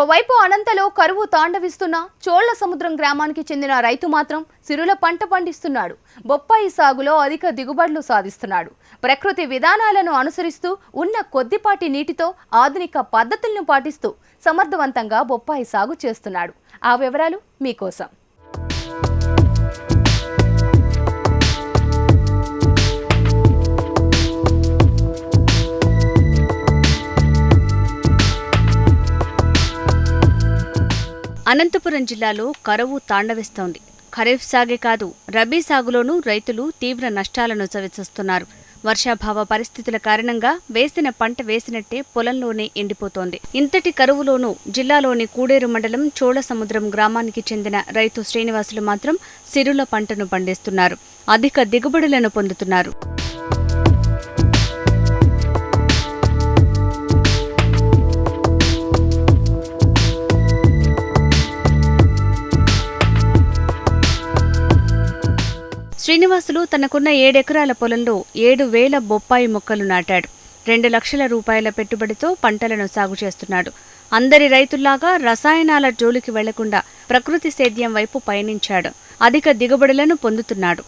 ఓవైపు అనంతలో కరువు తాండవిస్తున్న చోళ్ళ సముద్రం గ్రామానికి చెందిన రైతు మాత్రం సిరుల పంట పండిస్తున్నాడు. బొప్పాయి సాగులో అధిక దిగుబడులు సాధిస్తున్నాడు. ప్రకృతి విధానాలను అనుసరిస్తూ ఉన్న కొద్దిపాటి నీటితో ఆధునిక పద్ధతులను పాటిస్తూ సమర్థవంతంగా బొప్పాయి సాగు చేస్తున్నాడు. ఆ వివరాలు మీకోసం. అనంతపురం జిల్లాలో కరువు తాండవిస్తోంది. ఖరీఫ్ సాగే కాదు రబీ సాగులోనూ రైతులు తీవ్ర నష్టాలను చవిచూస్తున్నారు. వర్షాభావ పరిస్థితుల కారణంగా వేసిన పంట వేసినట్టే పొలంలోనే ఎండిపోతోంది. ఇంతటి కరువులోనూ జిల్లాలోని కూడేరు మండలం చోళసముద్రం గ్రామానికి చెందిన రైతు శ్రీనివాసులు మాత్రం సిరుల పంటను పండిస్తున్నారు. అధిక దిగుబడులను పొందుతున్నారు. శ్రీనివాసులు తనకున్న ఏడెకరాల పొలంలో ఏడు వేల బొప్పాయి మొక్కలు నాటాడు. రెండు లక్షల రూపాయల పెట్టుబడితో పంటలను సాగు చేస్తున్నాడు. అందరి రైతుల్లాగా రసాయనాల జోలికి వెళ్ళకుండా ప్రకృతి సేద్యం వైపు పయనించాడు. అధిక దిగుబడులను పొందుతున్నాడు.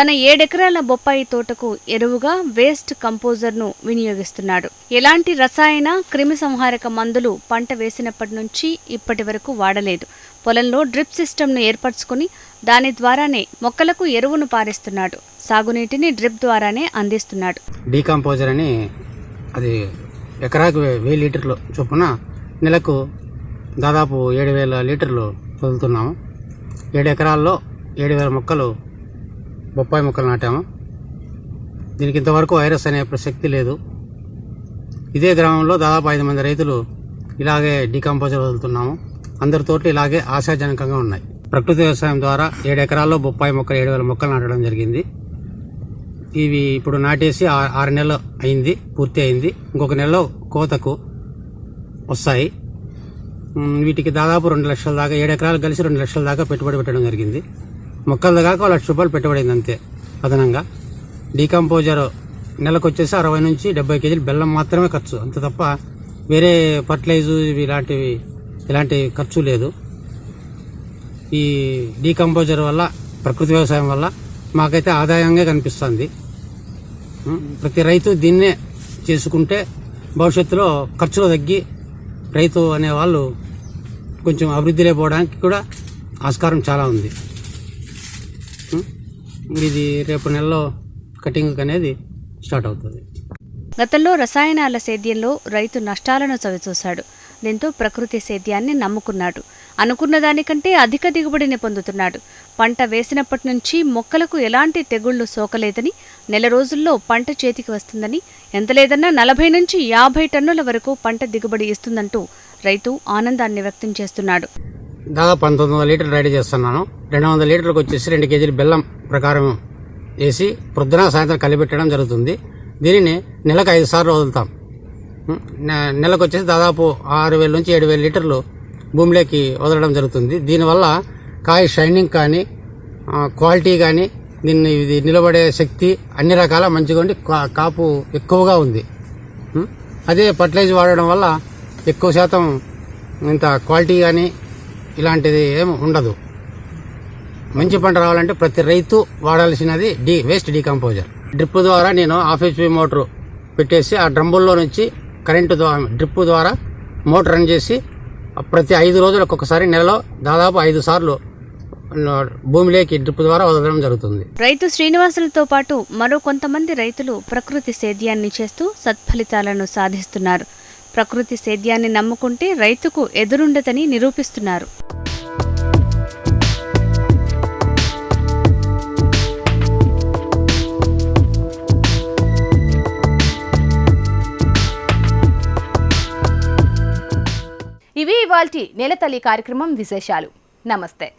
తన ఏడెకరాల బొప్పాయి తోటకు ఎరువుగా వేస్ట్ కంపోజర్ను వినియోగిస్తున్నాడు. ఎలాంటి రసాయన క్రిమి సంహారక మందులు పంట వేసినప్పటి నుంచి ఇప్పటి వరకు వాడలేదు. పొలంలో డ్రిప్ సిస్టమ్ను ఏర్పరచుకుని దాని ద్వారానే మొక్కలకు ఎరువును పారిస్తున్నాడు. సాగునీటిని డ్రిప్ ద్వారానే అందిస్తున్నాడు. డీకంపోజర్ అని అది ఎకరాకు వెయ్యి లీటర్లు చొప్పున నెలకు దాదాపు ఏడు వేల లీటర్లు వదులుతున్నాము ఏడు ఎకరాల్లో ఏడు వేల మొక్కలు బొప్పాయి మొక్కలు నాటాము. దీనికి ఇంతవరకు వైరస్ అనే ప్రసక్తి లేదు. ఇదే గ్రామంలో దాదాపు ఐదు మంది రైతులు ఇలాగే డీకంపోజర్ వదులుతున్నాము. అందరి తోటలు ఇలాగే ఆశాజనకంగా ఉన్నాయి. ప్రకృతి వ్యవసాయం ద్వారా ఏడు ఎకరాల్లో బొప్పాయి మొక్కలు ఏడు వేల మొక్కలు నాటడం జరిగింది. ఇవి ఇప్పుడు నాటేసి ఆరు నెలలు అయింది పూర్తి అయింది. ఇంకొక నెలలో కోతకు వస్తాయి. వీటికి దాదాపు రెండు లక్షల దాకా ఏడు ఎకరాలు కలిసి రెండు లక్షల దాకా పెట్టుబడి పెట్టడం జరిగింది. మొక్కల కాక లక్ష రూపాయలు పెట్టుబడింది అంతే అదనంగా. డీకంపోజర్ నెలకు వచ్చేసి అరవై నుంచి డెబ్బై కేజీలు బెల్లం మాత్రమే ఖర్చు. అంత తప్ప వేరే ఫర్టిలైజు ఇలాంటివి ఇలాంటి ఖర్చు లేదు. ఈ డీకంపోజర్ వల్ల ప్రకృతి వ్యవసాయం వల్ల మాకైతే ఆదాయంగా కనిపిస్తుంది. ప్రతి రైతు దీన్నే చేసుకుంటే భవిష్యత్తులో ఖర్చులు తగ్గి రైతు అనే వాళ్ళు కొంచెం అభివృద్ధి లేకపోవడానికి కూడా ఆస్కారం చాలా ఉంది. ఇది రేపు నెలలో కటింగ్ అనేది స్టార్ట్ అవుతుంది. గతంలో రసాయనాల సేద్యంలో రైతు నష్టాలను చవిచూశాడు. దీంతో ప్రకృతి సేద్యాన్ని నమ్ముకున్నాడు. అనుకున్న దానికంటే అధిక దిగుబడిని పొందుతున్నాడు. పంట వేసినప్పటి నుంచి మొక్కలకు ఎలాంటి తెగుళ్ళు సోకలేదని నెల రోజుల్లో పంట చేతికి వస్తుందని ఎంత లేదన్నా నలభై నుంచి యాభై టన్నుల వరకు పంట దిగుబడి ఇస్తుందంటూ రైతు ఆనందాన్ని వ్యక్తం చేస్తున్నాడు. దాదాపు పంతొమ్మిది వందల లీటర్లు రెడీ చేస్తున్నాను. రెండు వందల లీటర్లకు వచ్చేసి రెండు కేజీలు బెల్లం ప్రకారం వేసి ప్రొద్దున సాయంత్రం కలిపెట్టడం జరుగుతుంది. దీనిని నెలకు ఐదు సార్లు వదులుతాం. నెలకు వచ్చేసి దాదాపు ఆరు వేల నుంచి ఏడు వేల లీటర్లు భూమిలోకి వదలడం జరుగుతుంది. దీనివల్ల కాయ షైనింగ్ కానీ క్వాలిటీ కానీ దీన్ని ఇది నిలబడే శక్తి అన్ని రకాల మంచిగా ఉండి కా- కాపు ఎక్కువగా ఉంది. అదే ఫర్టిలైజర్ వాడడం వల్ల ఎక్కువ శాతం ఇంత క్వాలిటీ కానీ ఇలాంటిది ఏం ఉండదు. మంచి పంట రావాలంటే ప్రతి రైతు వాడాల్సినది డి వేస్ట్ డీకంపోజర్ డ్రిప్ ద్వారా నేను హాఫ్ హెచ్పి మోటార్ పెట్టేసి ఆ డ్రమ్ముల్లో నుంచి కరెంటు ద్వారా డ్రిప్ ద్వారా మోటార్ రన్ చేసి ప్రతి ఐదు రోజులకు ఒకసారి నెలలో దాదాపు ఐదు సార్లు భూమిలోకి డ్రిప్ ద్వారా వదలడం జరుగుతుంది. రైతు శ్రీనివాసులతో పాటు మరో కొంతమంది రైతులు ప్రకృతి సేద్యాన్ని చేస్తూ సత్ఫలితాలను సాధిస్తున్నారు. ప్రకృతి సేద్యాన్ని నమ్ముకుంటే రైతుకు ఎదురుండదని నిరూపిస్తున్నారు. ఇవి ఇవాల్టి నెలతల్లి కార్యక్రమం విశేషాలు. నమస్తే.